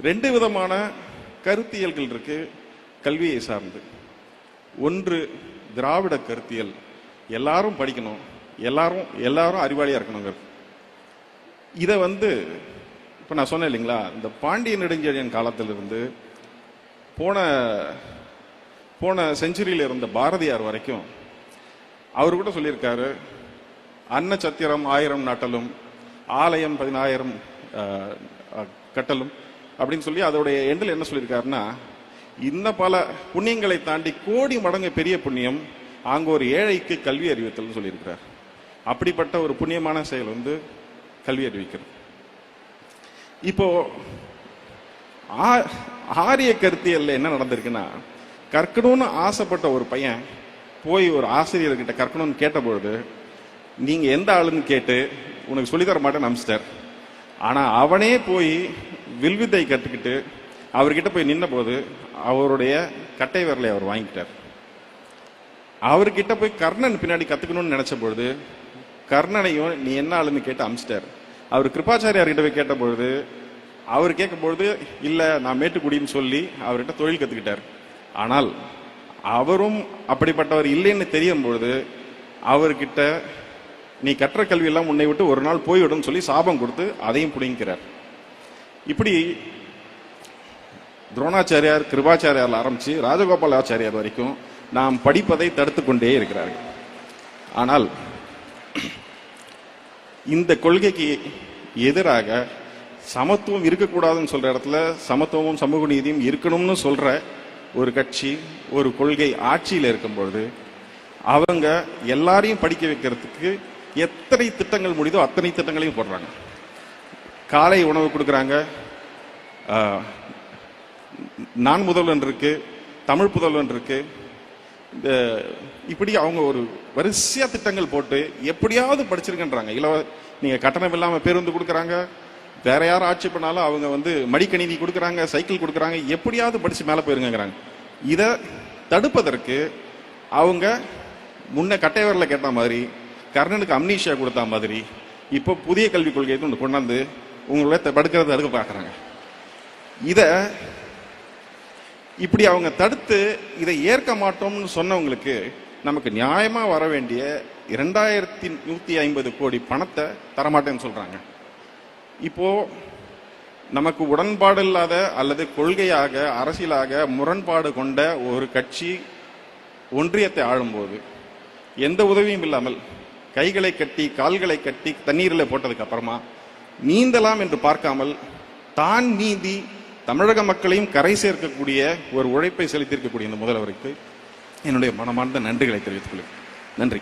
ரெண்டு விதமான கருத்தியல்கள் இருக்கு கல்வியை சார்ந்து. ஒன்று திராவிட கருத்தியல். எல்லாரும் படிக்கணும். எல்லாரும் எல்லாரும் அறிவாளியா இருக்கணுங்கிறது. இதை வந்து இப்போ நான் சொன்னேன் இல்லைங்களா இந்த பாண்டிய நெடுஞ்செழியன் காலத்திலிருந்து போன போன செஞ்சுரியில் இருந்த பாரதியார் வரைக்கும் அவர் கூட சொல்லியிருக்காரு அன்ன சத்திரம் ஆயிரம் நாட்டலும் ஆலயம் பதினாயிரம் கட்டலும் அப்படின்னு சொல்லி அதோடைய எண்டில் என்ன சொல்லியிருக்காருன்னா இந்த பல புண்ணியங்களை தாண்டி கோடி மடங்கு பெரிய புண்ணியம் அங்கே ஒரு ஏழைக்கு கல்வி அறிவித்தல் சொல்லியிருக்கிறார். அப்படிப்பட்ட ஒரு புண்ணியமான செயல் வந்து கல்வி அறிவிக்கிறது. இப்போ ஆ- ஆரிய கருத்தியல்ல என்ன நடந்திருக்குன்னா கற்கணும்னு ஆசைப்பட்ட ஒரு பையன் போய் ஒரு ஆசிரியர்கிட்ட கற்கணும்னு கேட்டபொழுது நீங்கள் எந்த ஆளுன்னு கேட்டு உனக்கு சொல்லித்தர மாட்டேன்னு அமிச்சிட்டார். ஆனால் அவனே போய் வில்வித்தை கற்றுக்கிட்டு அவர்கிட்ட போய் நின்ன போது அவருடைய கட்டை விரலை அவர் வாங்கிட்டார் அவர்கிட்ட போய் கர்ணன் பின்னாடி கற்றுக்கணும்னு நினச்ச பொழுது கர்ணனையும் நீ என்ன ஆளுன்னு கேட்டு அமிச்சிட்டார். அவர் கிருப்பாச்சாரியார்கிட்ட போய் கேட்ட பொழுது அவர் கேட்கும்பொழுது இல்லை நான் மேட்டுக்குடின்னு சொல்லி அவர்கிட்ட தொழில் கற்றுக்கிட்டார் ஆனால் அவரும் அப்படிப்பட்டவர் இல்லைன்னு தெரியும் பொழுது அவர்கிட்ட நீ கற்ற கல்வியெல்லாம் உன்னை விட்டு ஒரு நாள் போய்விடும் சொல்லி சாபம் கொடுத்து அதையும் பிடிங்கிறார் இப்படி துரோணாச்சாரியார் கிருபாச்சாரியார் ஆரம்பித்து ராஜகோபாலாச்சாரியார் வரைக்கும் நாம் படிப்பதை தடுத்து கொண்டே இருக்கிறார்கள். ஆனால் இந்த கொள்கைக்கு எதிராக சமத்துவம் இருக்கக்கூடாதுன்னு சொல்கிற இடத்துல சமத்துவமும் சமூக நீதியும் இருக்கணும்னு சொல்கிற ஒரு கட்சி ஒரு கொள்கை ஆட்சியில் இருக்கும்பொழுது அவங்க எல்லாரையும் படிக்க வைக்கிறதுக்கு எத்தனை திட்டங்கள் முடியுதோ அத்தனை திட்டங்களையும் போடுறாங்க. காலை உணவு கொடுக்குறாங்க. நான் முதல்வன் இருக்கு தமிழ் புதல்வன் இருக்கு இந்த இப்படி அவங்க ஒரு வரிசையா திட்டங்கள் போட்டு எப்படியாவது படிச்சிருக்கன்றாங்க இலவ நீங்க கட்டணம் இல்லாம பேருந்து கொடுக்குறாங்க. வேற யாரும் ஆட்சி பண்ணாலும் அவங்க வந்து மடிக்கணினி கொடுக்குறாங்க சைக்கிள் கொடுக்குறாங்க. எப்படியாவது படிச்சு மேலே போயிருங்கிறாங்க இதை தடுப்பதற்கு அவங்க முன்ன கட்டையவரில் கேட்ட மாதிரி கர்ணனுக்கு அம்னீஷியா கொடுத்த மாதிரி இப்போ புதிய கல்விக் கொள்கையை ஒன்று கொண்டாந்து உங்களை தடுக்கிறத தடுக்க பார்க்குறாங்க. இதை இப்படி அவங்க தடுத்து இதை ஏற்க மாட்டோம்னு சொன்னவங்களுக்கு நமக்கு நியாயமாக வர வேண்டிய இரண்டாயிரத்தி நூற்றி ஐம்பது கோடி பணத்தை தரமாட்டேன்னு சொல்கிறாங்க இப்போ நமக்கு உடன்பாடு இல்லாத அல்லது கொள்கையாக அரசியலாக முரண்பாடு கொண்ட ஒரு கட்சி ஒன்றியத்தை ஆளும்போது எந்த உதவியும் இல்லாமல் கைகளை கட்டி கால்களை கட்டி தண்ணீரில் போட்டதுக்கு அப்புறமா நீந்தலாம் என்று பார்க்காமல் தான் நீந்தி தமிழக மக்களையும் கரை சேர்க்கக்கூடிய ஒரு உழைப்பை செலுத்தியிருக்கக்கூடிய இந்த முதல்வருக்கு என்னுடைய மனமார்ந்த நன்றிகளை தெரிவித்துக் கொள்கிறேன். நன்றி.